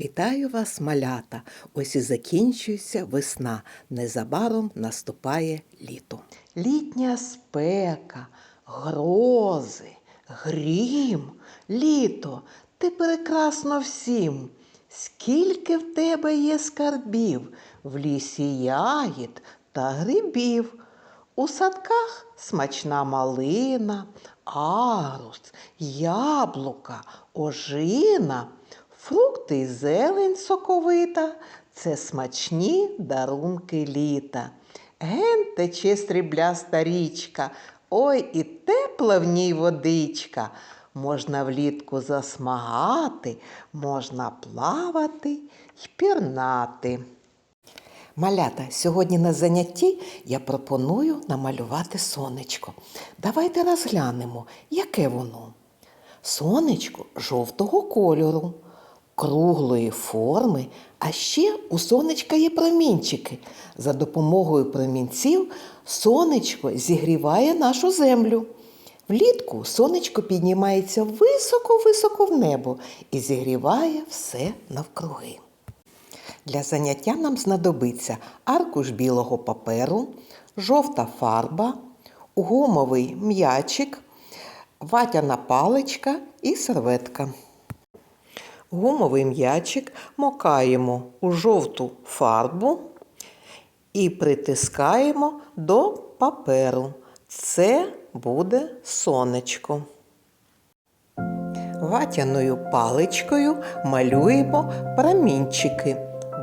Вітаю вас, малята! Ось і закінчується весна. Незабаром наступає літо. Літня спека, грози, грім, літо, ти прекрасно всім. Скільки в тебе є скарбів, в лісі ягід та грибів. У садках смачна малина, арус, яблука, ожина, фрукти й зелень соковита це смачні дарунки літа. Ген тече срібляста річка, ой і тепла в ній водичка. Можна влітку засмагати, можна плавати й пірнати. Малята, сьогодні на занятті я пропоную намалювати сонечко. Давайте розглянемо, яке воно. Сонечко жовтого кольору, круглої форми, а ще у сонечка є промінчики. За допомогою промінців сонечко зігріває нашу землю. Влітку сонечко піднімається високо-високо в небо і зігріває все навкруги. Для заняття нам знадобиться аркуш білого паперу, жовта фарба, гумовий м'ячик, ватяна паличка і серветка. Гумовий м'ячик мокаємо у жовту фарбу і притискаємо до паперу. Це буде сонечко. Ватяною паличкою малюємо промінчики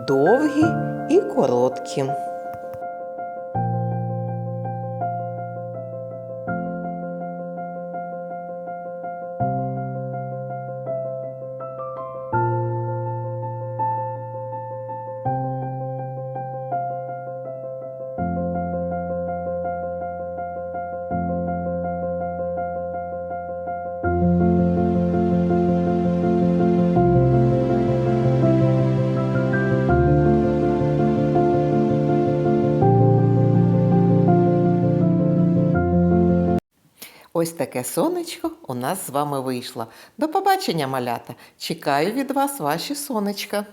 довгі і короткі. Ось таке сонечко у нас з вами вийшло. До побачення, малята! Чекаю від вас ваші сонечка.